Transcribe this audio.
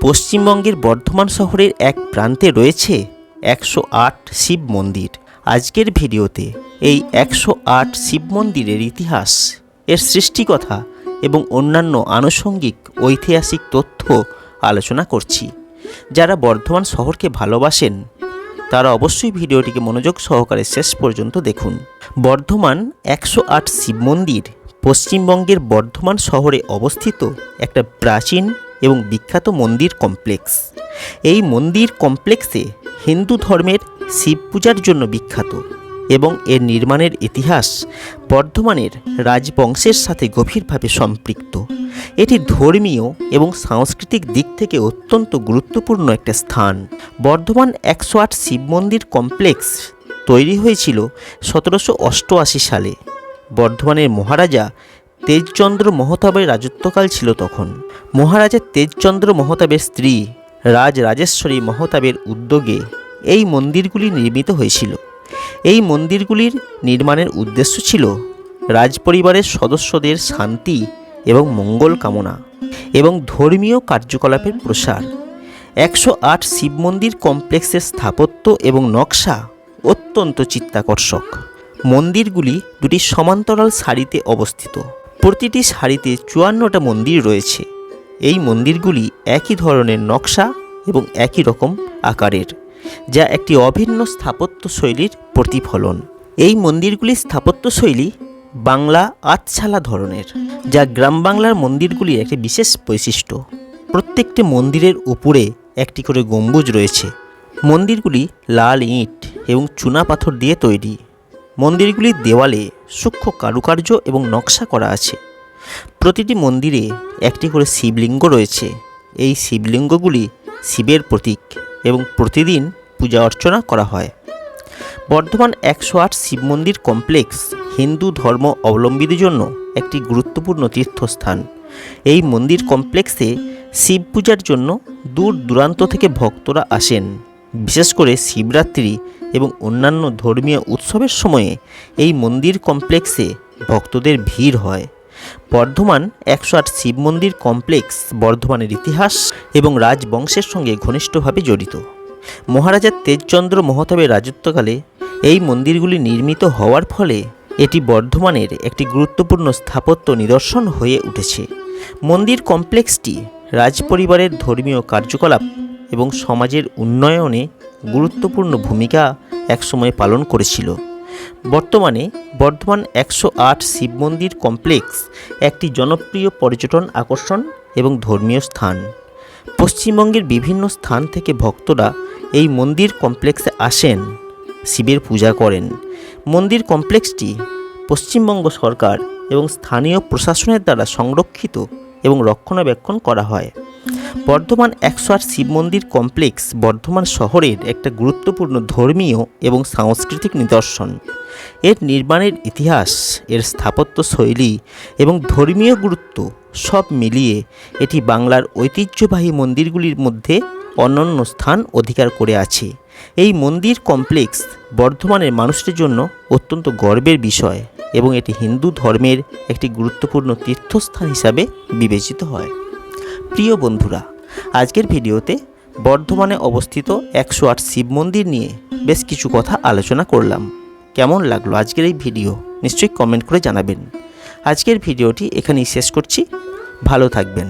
পশ্চিমবঙ্গের বর্ধমান শহরের এক প্রান্তে রয়েছে একশো আট শিব মন্দির। আজকের ভিডিওতে এই একশো আট শিব মন্দিরের ইতিহাস, এর সৃষ্টিকথা এবং অন্যান্য আনুষঙ্গিক ঐতিহাসিক তথ্য আলোচনা করছি। যারা বর্ধমান শহরকে ভালোবাসেন, তারা অবশ্যই ভিডিওটিকে মনোযোগ সহকারে শেষ পর্যন্ত দেখুন। বর্ধমান একশো আট শিব মন্দির পশ্চিমবঙ্গের বর্ধমান শহরে অবস্থিত একটা প্রাচীন এবং বিখ্যাত মন্দির কমপ্লেক্স। এই মন্দির কমপ্লেক্সে হিন্দু ধর্মের শিব পূজার জন্য বিখ্যাত এবং এর নির্মাণের ইতিহাস বর্ধমানের রাজবংশের সাথে গভীরভাবে সম্পৃক্ত। এটি ধর্মীয় এবং সাংস্কৃতিক দিক থেকে অত্যন্ত গুরুত্বপূর্ণ একটা স্থান। বর্ধমান একশো আট শিব মন্দির কমপ্লেক্স তৈরি হয়েছিল সতেরোশো অষ্টআশি সালে। বর্ধমানের মহারাজা তেজচন্দ্র মহতাবের রাজত্বকাল ছিল তখন। মহারাজা তেজচন্দ্র মহতাবের স্ত্রী রাজ রাজেশ্বরী মহতাবের উদ্যোগে এই মন্দিরগুলি নির্মিত হয়েছিল। এই মন্দিরগুলির নির্মাণের উদ্দেশ্য ছিল রাজপরিবারের সদস্যদের শান্তি এবং মঙ্গল কামনা এবং ধর্মীয় কার্যকলাপের প্রসার। একশো আট শিব মন্দির কমপ্লেক্সের স্থাপত্য এবং নকশা অত্যন্ত চিত্তাকর্ষক। মন্দিরগুলি দুটি সমান্তরাল সারিতে অবস্থিত। প্রতিটি সারিতে চুয়ান্নটা মন্দির রয়েছে। এই মন্দিরগুলি একই ধরনের নকশা এবং একই রকম আকারের, যা একটি অভিন্ন স্থাপত্য শৈলীর প্রতিফলন। এই মন্দিরগুলির স্থাপত্য শৈলী বাংলা আতছালা ধরনের, যা গ্রাম বাংলার মন্দিরগুলির একটি বিশেষ বৈশিষ্ট্য। প্রত্যেকটি মন্দিরের উপরে একটি করে গম্বুজ রয়েছে। মন্দিরগুলি লাল ইট এবং চুনা পাথর দিয়ে তৈরি। মন্দিরগুলির দেওয়ালে সূক্ষ্ম কারুকার্য এবং নকশা করা আছে। প্রতিটি মন্দিরে একটি করে শিবলিঙ্গ রয়েছে। এই শিবলিঙ্গগুলি শিবের প্রতীক এবং প্রতিদিন পূজা অর্চনা করা হয়। বর্ধমান একশো আট শিব মন্দির কমপ্লেক্স হিন্দু ধর্ম অবলম্বীদের জন্য একটি গুরুত্বপূর্ণ তীর্থস্থান। এই মন্দির কমপ্লেক্সে শিব পূজার জন্য দূর দূরান্ত থেকে ভক্তরা আসেন। বিশেষ করে শিবরাত্রি এবং অন্যান্য ধর্মীয় উৎসবের সময়ে এই মন্দির কমপ্লেক্সে ভক্তদের ভিড় হয়। বর্ধমান একশো আট শিব মন্দির কমপ্লেক্স বর্ধমানের ইতিহাস এবং রাজবংশের সঙ্গে ঘনিষ্ঠভাবে জড়িত। মহারাজা তেজচন্দ্র মহতাবের রাজত্বকালে এই মন্দিরগুলি নির্মিত হওয়ার ফলে এটি বর্ধমানের একটি গুরুত্বপূর্ণ স্থাপত্য নিদর্শন হয়ে উঠেছে। মন্দির কমপ্লেক্সটি রাজপরিবারের ধর্মীয় কার্যকলাপ এবং সমাজের উন্নয়নে গুরুত্বপূর্ণ ভূমিকা একসময় পালন করেছিল। বর্তমানে বর্ধমান একশো আট শিব মন্দির কমপ্লেক্স একটি জনপ্রিয় পর্যটন আকর্ষণ এবং ধর্মীয় স্থান। পশ্চিমবঙ্গের বিভিন্ন স্থান থেকে ভক্তরা এই মন্দির কমপ্লেক্সে আসেন, শিবের পূজা করেন। মন্দির কমপ্লেক্সটি পশ্চিমবঙ্গ সরকার এবং স্থানীয় প্রশাসনের দ্বারা সংরক্ষিত এবং রক্ষণাবেক্ষণ করা হয়। বর্ধমান একশো আট শিব মন্দির কমপ্লেক্স বর্ধমান শহরের একটা গুরুত্বপূর্ণ ধর্মীয় এবং সাংস্কৃতিক নিদর্শন। এর নির্মাণের ইতিহাস, এর স্থাপত্য শৈলী এবং ধর্মীয় গুরুত্ব সব মিলিয়ে এটি বাংলার ঐতিহ্যবাহী মন্দিরগুলির মধ্যে অনন্য স্থান অধিকার করে আছে। এই মন্দির কমপ্লেক্স বর্ধমানের মানুষের জন্য অত্যন্ত গর্বের বিষয় এবং এটি হিন্দু ধর্মের একটি গুরুত্বপূর্ণ তীর্থস্থান হিসাবে বিবেচিত হয়। প্রিয় বন্ধুরা, আজকের ভিডিওতে বর্ধমানে অবস্থিত একশো আট শিব মন্দির নিয়ে বেশ কিছু কথা আলোচনা করলাম। কেমন লাগল আজকের এই ভিডিও? নিশ্চয়ই কমেন্ট করে জানাবেন। আজকের ভিডিওটি এখানেই শেষ করছি। ভালো থাকবেন।